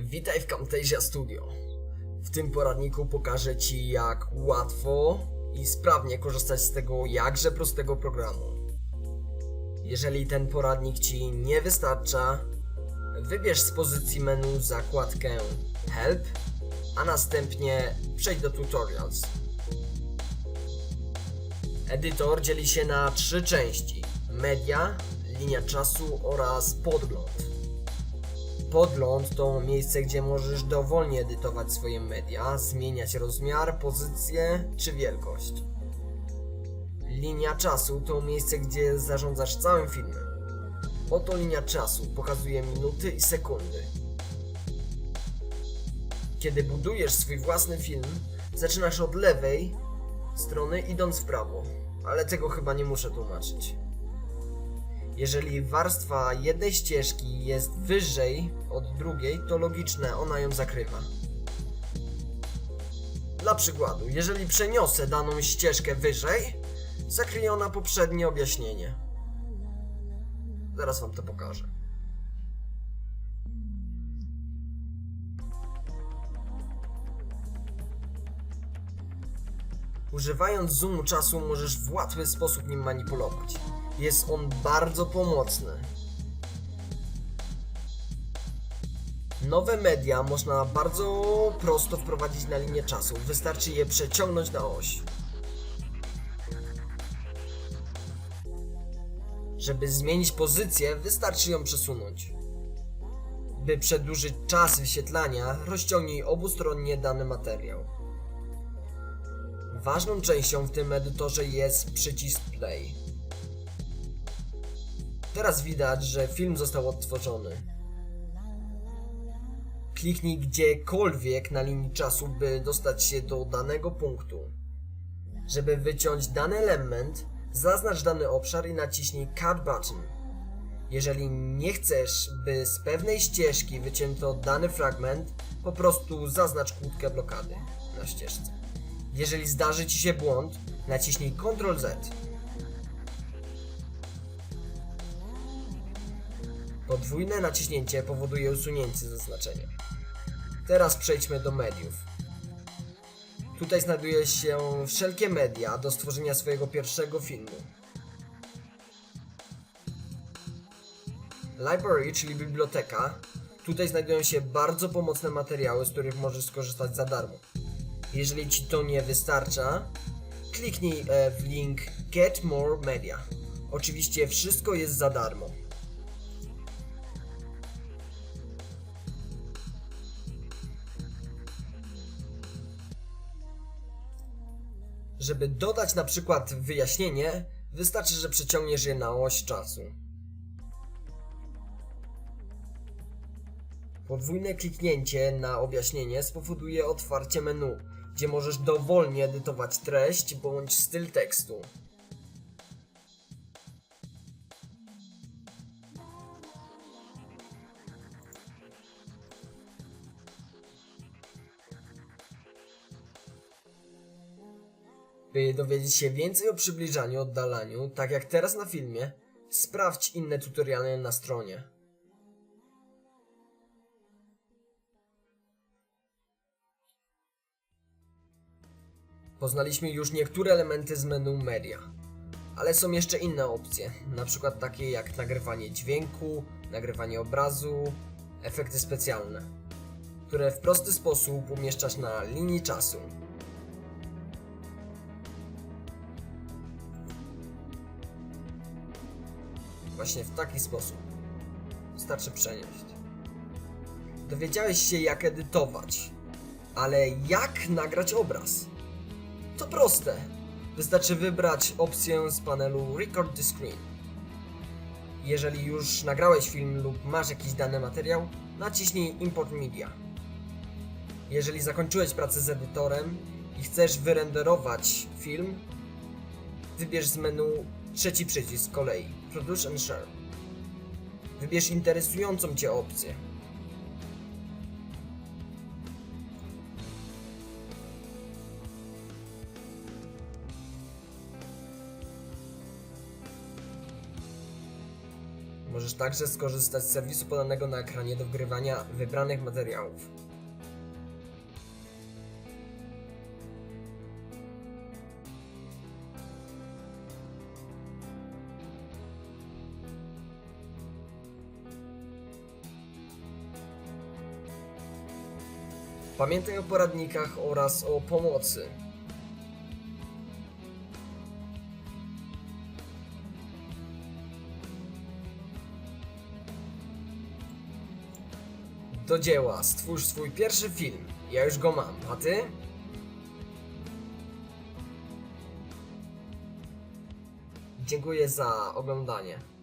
Witaj w Camtasia Studio. W tym poradniku pokażę Ci jak łatwo i sprawnie korzystać z tego jakże prostego programu. Jeżeli ten poradnik Ci nie wystarcza, wybierz z pozycji menu zakładkę Help, a następnie przejdź do Tutorials. Edytor dzieli się na trzy części: media, linia czasu oraz podgląd. Podgląd to miejsce, gdzie możesz dowolnie edytować swoje media, zmieniać rozmiar, pozycję czy wielkość. Linia czasu to miejsce, gdzie zarządzasz całym filmem. Oto linia czasu pokazuje minuty i sekundy. Kiedy budujesz swój własny film, zaczynasz od lewej strony idąc w prawo, ale tego chyba nie muszę tłumaczyć. Jeżeli warstwa jednej ścieżki jest wyżej od drugiej, to logiczne, ona ją zakrywa. Dla przykładu, jeżeli przeniosę daną ścieżkę wyżej, zakryje ona poprzednie objaśnienie. Zaraz wam to pokażę. Używając zoomu czasu możesz w łatwy sposób nim manipulować. Jest on bardzo pomocny. Nowe media można bardzo prosto wprowadzić na linię czasu. Wystarczy je przeciągnąć na oś. Żeby zmienić pozycję, wystarczy ją przesunąć. By przedłużyć czas wyświetlania, rozciągnij obustronnie dany materiał. Ważną częścią w tym edytorze jest przycisk play. Teraz widać, że film został odtworzony. Kliknij gdziekolwiek na linii czasu, by dostać się do danego punktu. Żeby wyciąć dany element, zaznacz dany obszar i naciśnij Cut Button. Jeżeli nie chcesz, by z pewnej ścieżki wycięto dany fragment, po prostu zaznacz kłódkę blokady na ścieżce. Jeżeli zdarzy Ci się błąd, naciśnij Ctrl Z. Podwójne naciśnięcie powoduje usunięcie zaznaczenia. Teraz przejdźmy do mediów. Tutaj znajduje się wszelkie media do stworzenia swojego pierwszego filmu. Library, czyli biblioteka. Tutaj znajdują się bardzo pomocne materiały, z których możesz skorzystać za darmo. Jeżeli Ci to nie wystarcza, kliknij e, w link Get More Media. Oczywiście wszystko jest za darmo. Żeby dodać na przykład wyjaśnienie, wystarczy, że przeciągniesz je na oś czasu. Podwójne kliknięcie na objaśnienie spowoduje otwarcie menu, gdzie możesz dowolnie edytować treść bądź styl tekstu. By dowiedzieć się więcej o przybliżaniu, oddalaniu, tak jak teraz na filmie, sprawdź inne tutoriale na stronie. Poznaliśmy już niektóre elementy z menu Media, ale są jeszcze inne opcje, na przykład takie jak nagrywanie dźwięku, nagrywanie obrazu, efekty specjalne, które w prosty sposób umieszczasz na linii czasu. Właśnie w taki sposób. Wystarczy przenieść. Dowiedziałeś się jak edytować, ale jak nagrać obraz? To proste. Wystarczy wybrać opcję z panelu Record the Screen. Jeżeli już nagrałeś film lub masz jakiś dany materiał, naciśnij Import Media. Jeżeli zakończyłeś pracę z edytorem i chcesz wyrenderować film, wybierz z menu trzeci przycisk z kolei Produce and Share. Wybierz interesującą Cię opcję. Możesz także skorzystać z serwisu podanego na ekranie do wgrywania wybranych materiałów. Pamiętaj o poradnikach oraz o pomocy. Do dzieła, stwórz swój pierwszy film. Ja już go mam, a ty? Dziękuję za oglądanie.